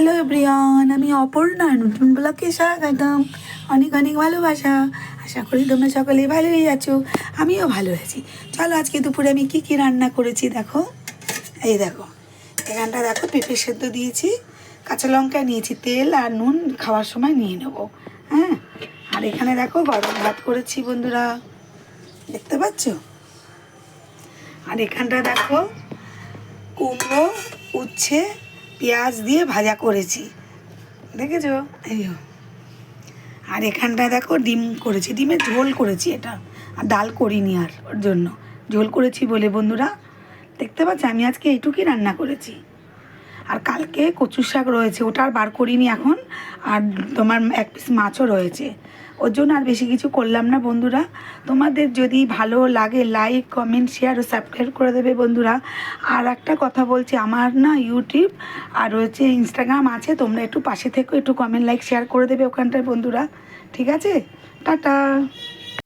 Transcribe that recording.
Hello everyone আমি অপর্ণা, নতুন ব্লগে স্বাগতম। অনেক অনেক ভালোবাসা। আশা করি তোমরা সকলেই ভালোই আছো। আমিও ভালো আছি। চলো আজকে দুপুরে আমি কি কি রান্না করেছি দেখো। এই দেখো, এখানটা দেখো পেঁপে সেদ্ধ দিয়েছি, কাঁচা লঙ্কা নিয়েছি, তেল আর নুন খাওয়ার সময় নিয়ে নেব। হ্যাঁ? আর এখানে দেখো গরম ভাত করেছি বন্ধুরা। দেখতে পাচ্ছ? আর এখানটা দেখো কুমড়ো, উচ্ছে পেঁয়াজ দিয়ে ভাজা করেছি। দেখেছ? এই। আর এখানটা দেখো ডিম করেছি, ডিমের ঝোল করেছি এটা। আর ডাল করিনি আর ওর জন্য। ঝোল করেছি বলে বন্ধুরা, দেখতে পাচ্ছ? আমি আজকে এইটুকুই রান্না করেছি। আর কালকে কচু শাক রয়েছে, ওটা আর বার করিনি এখন। আর তোমার এক পিস মাছও রয়েছে। ওর জন্য আর বেশি কিছু করলাম না বন্ধুরা। তোমাদের যদি ভালো লাগে লাইক কমেন্ট শেয়ার ও সাবস্ক্রাইব করে দেবে বন্ধুরা। আর একটা কথা বলছি, আমার না ইউটিউব আর হচ্ছে ইনস্টাগ্রাম আছে, তোমরা একটু পাশে থেকো একটু কমেন্ট লাইক শেয়ার করে দেবে ওখানটায় বন্ধুরা। ঠিক আছে? টাটা!